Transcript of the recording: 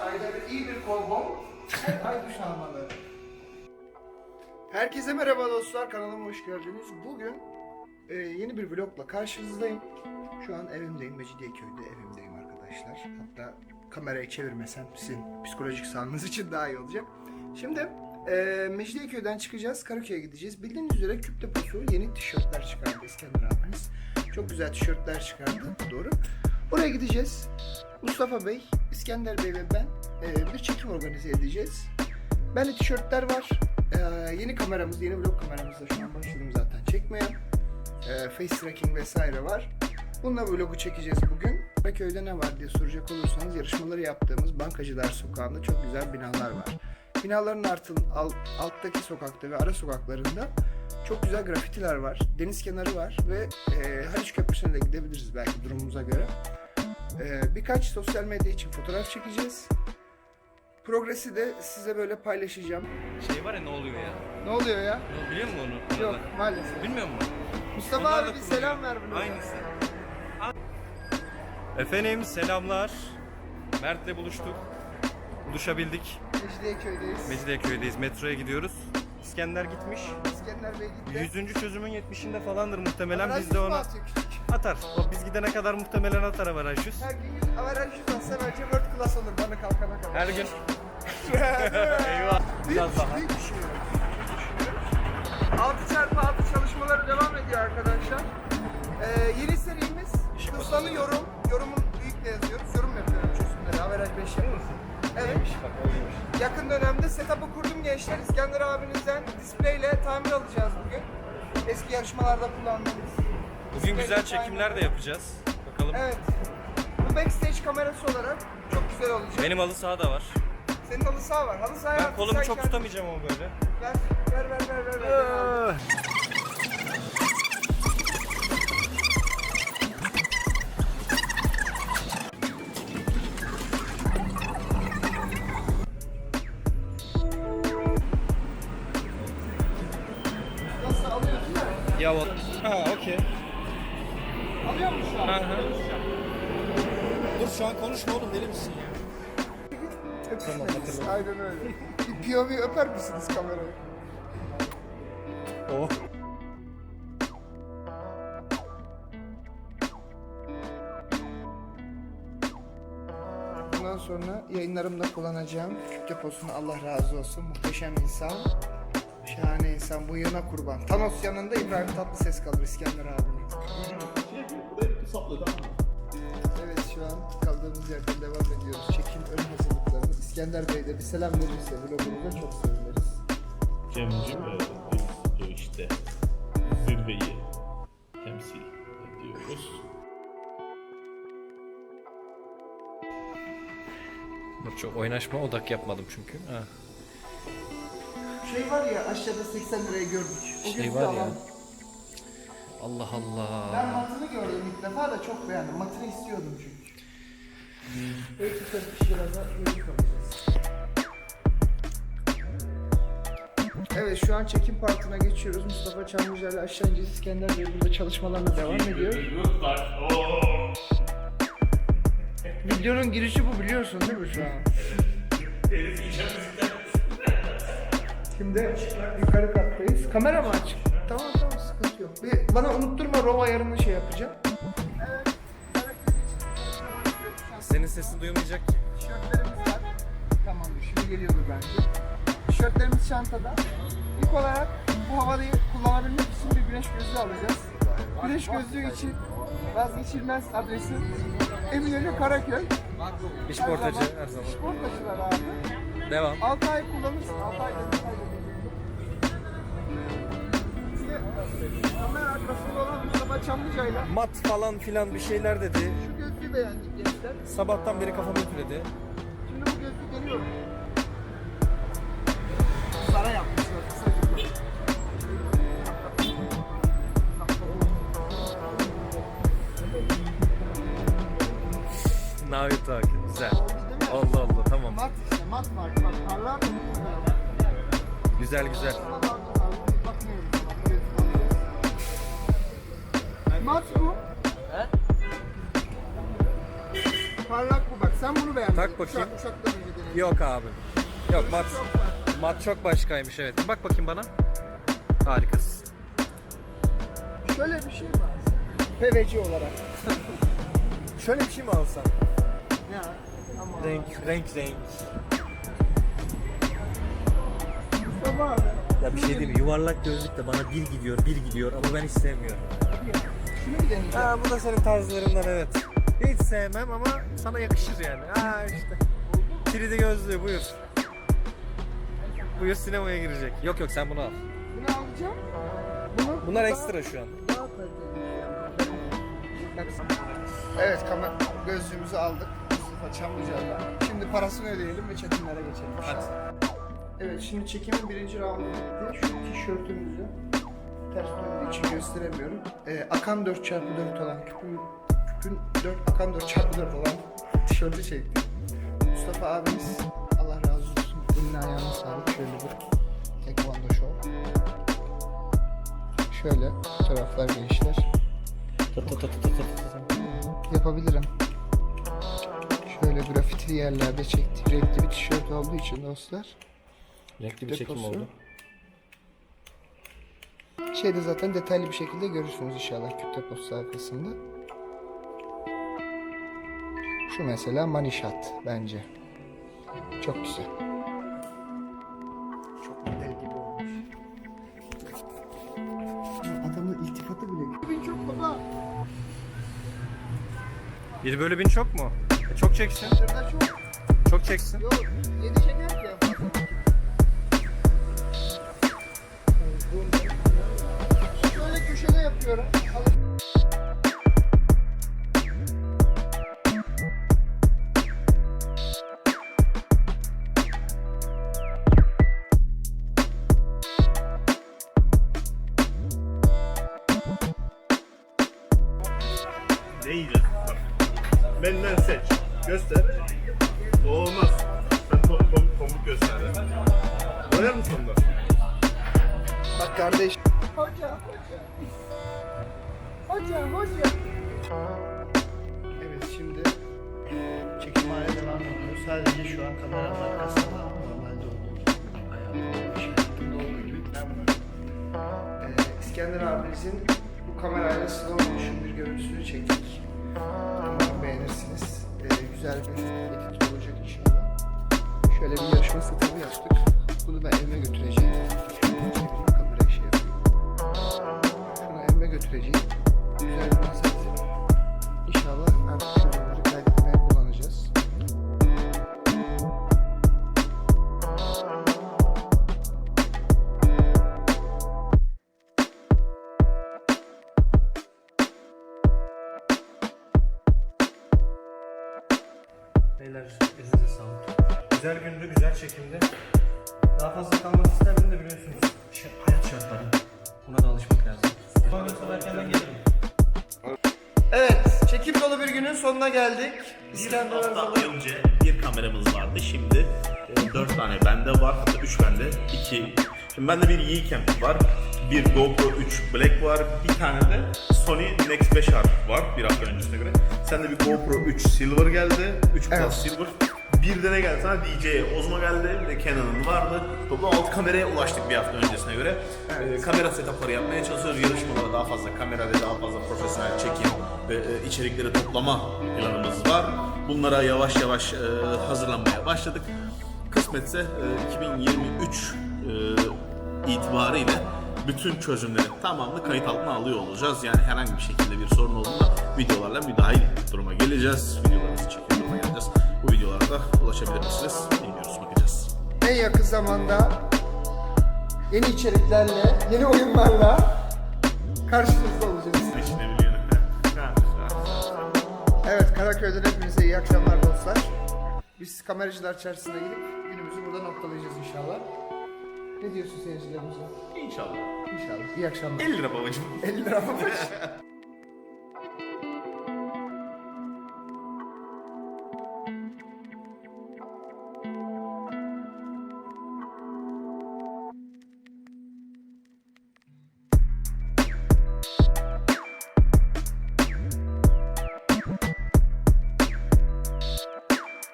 Ayda bir iyi bir her ay duş almalı. Herkese merhaba dostlar, kanalıma hoş geldiniz. Bugün e, yeni bir vlogla karşınızdayım. Şu an evimdeyim, Mecidiyeköy'de evimdeyim arkadaşlar. Hatta kamerayı çevirmesem sizin psikolojik sağlığınız için daha iyi olacak. Şimdi e, Mecidiyeköy'den çıkacağız, Karaköy'e gideceğiz. Bildiğiniz üzere Küp Deposu yeni tişörtler çıkardı İskender abimiz. Çok güzel tişörtler çıkardı, doğru. Oraya gideceğiz. Mustafa Bey, İskender Bey ve ben e, bir çekim organize edeceğiz. Bende tişörtler var. E, yeni kameramız, yeni vlog kameramızla şu an başladım zaten çekmeye. E, face tracking vesaire var. Bununla vlogu çekeceğiz bugün. Köyde ne var diye soracak olursanız yarışmaları yaptığımız Bankacılar Sokağı'nda çok güzel binalar var. Binaların artın, al- alttaki sokakta ve ara sokaklarında çok güzel grafitiler var. Deniz kenarı var ve e, Haliç Köprüsü'ne de gidebiliriz belki durumumuza göre. Ee, birkaç sosyal medya için fotoğraf çekeceğiz. Progresi de size böyle paylaşacağım. Şey var ya ne oluyor ya? Ne oluyor ya? Ya Biliyor musun onu? Yok Arada? maalesef. Bilmiyor musun? Mustafa Onlar abi bir selam ver bunu. Aynısı. Efendim selamlar. Mert'le buluştuk. Buluşabildik. Mecidiyeköy'deyiz. Mecidiyeköy'deyiz. Metroya gidiyoruz. İskender gitmiş. İskender Bey gitti. Yüzüncü çözümün 70'inde falandır muhtemelen. Averaj Biz de ona atıyor? Atar. O biz gidene kadar muhtemelen atar averaj yüz. Her gün yüz averaj yüz atsa bence world class olur bana kalkana kadar. Her gün. Eyvah. Büyük, Biraz daha. büyük düşünüyorum. 6 çarpı 6 çalışmaları devam ediyor arkadaşlar. Ee, yeni serimiz hızlanıyorum. Yorumun büyükle yazıyoruz. Yorum yapıyorum çözümleri. Averaj 5 yapıyoruz. Evet. Bak oymuş. Yakın dönemde setup'ı kurdum gençler. İskender abinizden display ile tamir alacağız bugün. Eski yarışmalarda kullandığımız. Bugün güzel çekimler de yapacağız. Bakalım. Evet. Bu backstage kamerası olarak çok güzel olacak. Benim halı saha da var. Senin halı saha var. Halı sahaya Ben kolumu çok tutamayacağım ama böyle. Ver, ver, ver, ver, ver. ver. ver. Nasıl alıyorsun ya? Ya o. Ha okey. Şu an? Dur şu an konuşma oğlum deli misin ya? Tamam, hatırladım. Aynen öyle. Bir POV öper misiniz kamerayı? Oh. Bundan sonra yayınlarımda kullanacağım küp deposunu Allah razı olsun. Muhteşem insan. Şahane insan. Bu yana kurban. Thanos yanında İbrahim Tatlıses kalır İskender abinin. Evet şu an kaldığımız yerden devam ediyoruz. Çekim ön hazırlıklarını. İskender Bey de bir selam verirse vlogumuza çok seviniriz. Cem'cim bu işte zirveyi temsil ediyoruz. Çok oynaşma odak yapmadım çünkü. Ha. Şey var ya aşağıda 80 liraya gördük. O Şey var ya. alalım. Allah Ben Allah. matını gördüm ilk defa da çok beğendim. Matını istiyordum çünkü. 40 lirada gözlük alacağız. Evet şu an çekim partına geçiyoruz. Mustafa Çamlıca ile aşağı ineceğiz. İskender Bey burada çalışmalarına devam ediyor. Videonun girişi bu biliyorsun değil mi şu an? Şimdi yukarı kattayız. Kamera mı açık? Tamam tamam sıkıntı yok. Bir, bana unutturma rol ayarını şey yapacağım. Evet. Senin sesin duyulmayacak ki. Tişörtlerimiz var. Tamam şimdi geliyordur bence. Tişörtlerimiz çantada. İlk olarak bu havayı kullanabilmek için bir güneş gözlüğü alacağız. Güneş gözlüğü için vazgeçilmez adresi Eminönü Karaköy. İş portacı her zaman. Sportacılar abi. Devam. 6 ay kullanırsın. 6 ay İşte kamera arkasında olan Mustafa Çamlıca'yla Mat falan filan bir şeyler dedi. şu gözlüğü beğendik gençler. Sabahtan beri kafamı ütüledi. Şimdi bu gözlüğü deniyorum. Sana yapmışlar you talk. Güzel. Allah Allah tamam. Mat işte mat marka. Bak parlar mı? Güzel güzel. Mat bu. Parlak bu bak. Sen bunu beğendin. Tak bakayım. Uşak, uşaktan önce denedim. Yok abi. Yok mat. Mat çok başkaymış evet. Bak bakayım bana. Harikasın. Şöyle bir şey var. PVC olarak. Şöyle bir şey mi alsam? Ya. Ama. Renk, renk, renk. Mustafa abi. Ya bir şey diyeyim mi? Yuvarlak gözlük de bana bir gidiyor, bir gidiyor ama ben hiç sevmiyorum. Şunu bir deneyeceğim. Ha bu da senin tarzlarından evet. Hiç sevmem ama sana yakışır yani. Ha işte. 3D gözlüğü buyur. Buyur sinemaya girecek. Yok yok sen bunu al. Bunu alacağım. Bunu Bunlar ekstra şu an. daha. Evet kamer gözlüğümüzü aldık. Mustafa Çamlıca'da. Şimdi parasını ödeyelim ve çekimlere geçelim. Hadi. Evet şimdi çekimin birinci roundu bitti. Şu tişörtümüzü ters döndüğü için gösteremiyorum. Ee, akan 4x4 olan küpün, küpün 4 akan 4x4 olan tişörtü çektim. Mustafa abimiz Allah razı olsun. Eline ayağına sağlık. Şöyle bir Taekwondo show. Şöyle fotoğraflar gençler. Yapabilirim. Şöyle grafiti yerlerde çektik. Renkli bir tişört olduğu için dostlar. Renkli bir çekim oldu. Şeyde zaten detaylı bir şekilde görürsünüz inşallah Küp Post sayfasında. Şu mesela manişat bence. Çok güzel. Çok model gibi olmuş. Adamın iltifatı bile. Bir çok baba. 1 bölü 1000 çok mu? E, çok çeksin. Şurada çok. Çok çeksin. Yok. Yedi şeker ki ya Alın. Yiyeceksin? Bak. Benden seç. Göster. Olmaz. Sen tom, tom, tomuk göster. Boyar mısın onda? Bak kardeş. Hoca, hoca. Hoca, hoca. Evet şimdi çekim hale devam ediyor. Sadece şu an kameranın arkasında normalde olduğu ayağında işaretinde olduğu gibi ben varım. Ee, İskender abimizin bu kamerayla slow motion bir görüntüsünü çektik. Umarım beğenirsiniz. Ee, güzel bir edit olacak inşallah. Şöyle bir yarışma setup'ı yaptık. Bunu ben evime götüreceğim. Beyler elinize sağlık. Güzel gündü, güzel çekimdi. Daha fazla kalmak isterdim de biliyorsunuz. Şu hayat şartları. Buna da alışmak lazım. Sonra sabah ben gelirim. Evet, çekim dolu bir günün sonuna geldik. İskender Hafta Özalı. önce bir kameramız vardı. Şimdi e, 4 tane bende var. Hatta 3 bende. 2. Şimdi bende bir Yiğikem var. Bir GoPro 3 Black var. Bir tane de Sony Nex 5R var bir hafta öncesine göre. Sende bir GoPro 3 Silver geldi. 3 Plus Evet. Silver. Bir de ne geldi sana? DJI Osmo geldi. Bir de Canon'ın vardı. Toplam 6 kameraya ulaştık bir hafta öncesine göre. E, kamera setupları yapmaya çalışıyoruz. Yarışmalara daha fazla kamera ve daha fazla profesyonel çekim ve e, içerikleri toplama planımız var. Bunlara yavaş yavaş e, hazırlanmaya başladık. Kısmetse e, 2023 e, itibariyle bütün çözümleri tamamını kayıt altına alıyor olacağız. Yani herhangi bir şekilde bir sorun olduğunda videolarla müdahil duruma geleceğiz. Videolarımızı çekim duruma geleceğiz. Bu videolara da ulaşabilir misiniz? Bilmiyoruz, bakacağız. En yakın zamanda yeni içeriklerle, yeni oyunlarla karşınızda olacağız. Evet, Karaköy'den hepinize iyi akşamlar dostlar. Biz kameracılar çarşısına gidip günümüzü burada noktalayacağız inşallah. Ne diyorsun seyircilerimize? İnşallah. İnşallah. İyi akşamlar. 50 lira babacığım. 50 lira mı?